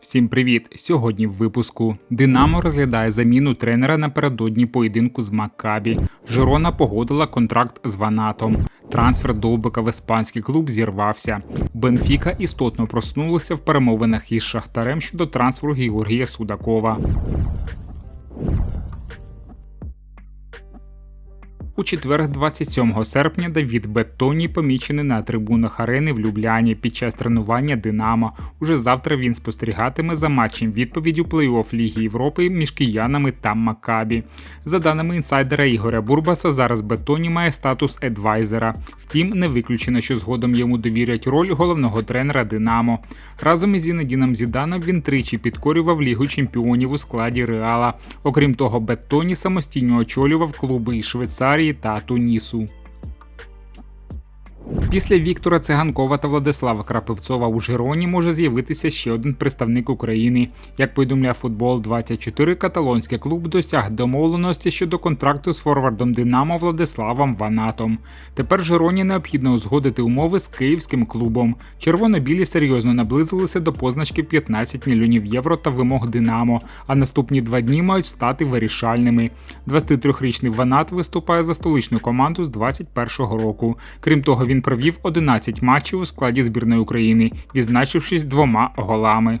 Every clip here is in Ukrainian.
Всім привіт! Сьогодні в випуску Динамо розглядає заміну тренера напередодні поєдинку з Маккабі. Жирона погодила контракт з Ванатом. Трансфер Довбика в іспанський клуб зірвався. Бенфіка істотно проснулася в перемовинах із Шахтарем щодо трансферу Георгія Судакова. У четвер, 27 серпня, Давід Беттоні помічений на трибунах арени в Любляні під час тренування Динамо. Уже завтра він спостерігатиме за матчем відповіді плей-офф Ліги Європи між киянами та Макабі. За даними інсайдера Ігоря Бурбаса, зараз Беттоні має статус едвайзера. Втім, не виключено, що згодом йому довірять роль головного тренера Динамо. Разом із Зінедіном Зіданом він тричі підкорював Лігу чемпіонів у складі Реала. Окрім того, Беттоні самостійно очолював клуби із Швейцарії та Тунісу. Після Віктора Циганкова та Владислава Крапивцова у Жироні може з'явитися ще один представник України. Як повідомляє футбол 24 каталонський клуб досяг домовленості щодо контракту з форвардом Динамо Владиславом Ванатом. Тепер Жироні необхідно узгодити умови з київським клубом. Червоно-білі серйозно наблизилися до позначки 15 мільйонів євро та вимог Динамо. А наступні два дні мають стати вирішальними. 23-річний Ванат виступає за столичну команду з 21-го року. Крім того, він провів 11 матчів у складі збірної України, відзначившись двома голами.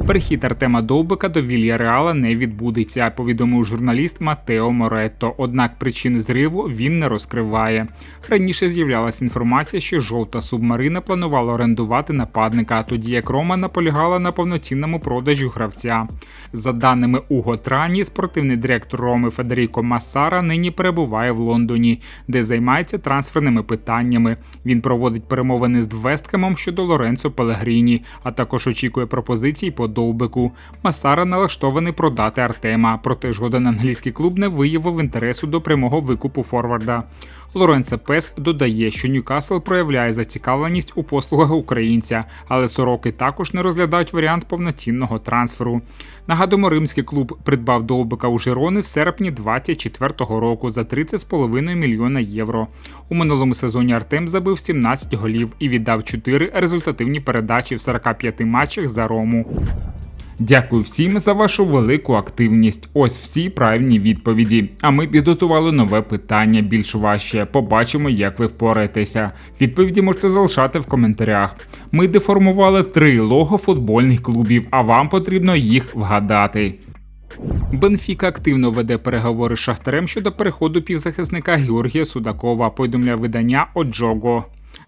Перехід Артема Довбика до Вільяреала не відбудеться, повідомив журналіст Матео Моретто. Однак причини зриву він не розкриває. Раніше з'являлася інформація, що жовта субмарина планувала орендувати нападника, тоді як Рома наполягала на повноцінному продажу гравця. За даними Уго Трані, спортивний директор Роми Федеріко Массара нині перебуває в Лондоні, де займається трансферними питаннями. Він проводить перемовини з Двесткемом щодо Лоренцо Пелегріні, а також очікує пропозицій по довбику. Масара налаштований продати Артема, проте жоден англійський клуб не виявив інтересу до прямого викупу Форварда. Лоренце Пес додає, що Ньюкасл проявляє зацікавленість у послугах українця, але сороки також не розглядають варіант повноцінного трансферу. Нагадуємо, римський клуб придбав довбика у Жирони в серпні 2024 року за 30,5 мільйона євро. У минулому сезоні Артем забив 17 голів і віддав 4 результативні передачі в 45 матчах за Рому. Дякую всім за вашу велику активність. Ось всі правильні відповіді. А ми підготували нове питання більш важче. Побачимо, як ви впораєтеся. Відповіді можете залишати в коментарях. Ми деформували три лого футбольних клубів, а вам потрібно їх вгадати. Бенфіка активно веде переговори з Шахтарем щодо переходу півзахисника Георгія Судакова. Повідомляє видання Оджого.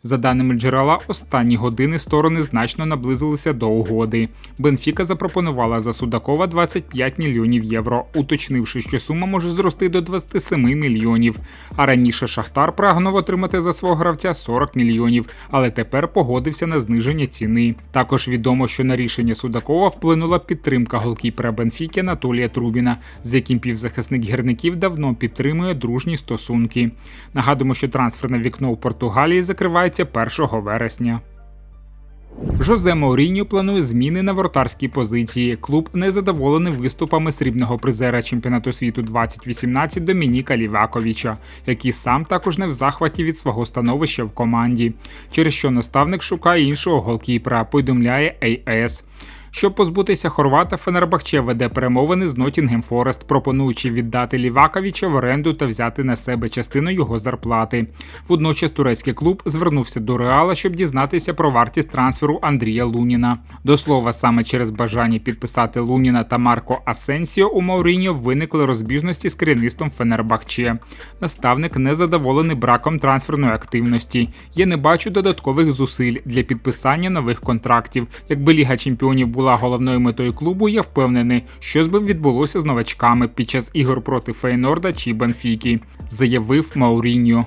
За даними джерела, останні години сторони значно наблизилися до угоди. Бенфіка запропонувала за Судакова 25 мільйонів євро, уточнивши, що сума може зрости до 27 мільйонів. А раніше Шахтар прагнув отримати за свого гравця 40 мільйонів, але тепер погодився на зниження ціни. Також відомо, що на рішення Судакова вплинула підтримка голкіпера Бенфіки Анатолія Трубіна, з яким півзахисник гірників давно підтримує дружні стосунки. Нагадуємо, що трансферне вікно у Португалії закривається відбувається 1 вересня. Жозе Мауріньо планує зміни на вратарській позиції. Клуб не задоволений виступами срібного призера чемпіонату світу 2018 Домініка Ліваковича, який сам також не в захваті від свого становища в команді, через що наставник шукає іншого голкіпера, повідомляє АС. Щоб позбутися Хорвата, Фенербахче веде перемовини з Нотінгем Форест, пропонуючи віддати Ліваковича в оренду та взяти на себе частину його зарплати. Водночас турецький клуб звернувся до Реала, щоб дізнатися про вартість трансферу Андрія Луніна. До слова, саме через бажання підписати Луніна та Марко Асенсіо у Мауріньо виникли розбіжності з керівництвом Фенербахче. Наставник не задоволений браком трансферної активності. Я не бачу додаткових зусиль для підписання нових контрактів. Якби Ліга Чемпіонів була була головною метою клубу, я впевнений, що би відбулося з новачками під час ігор проти Фейнорда чи Бенфіки, заявив Мауріньо.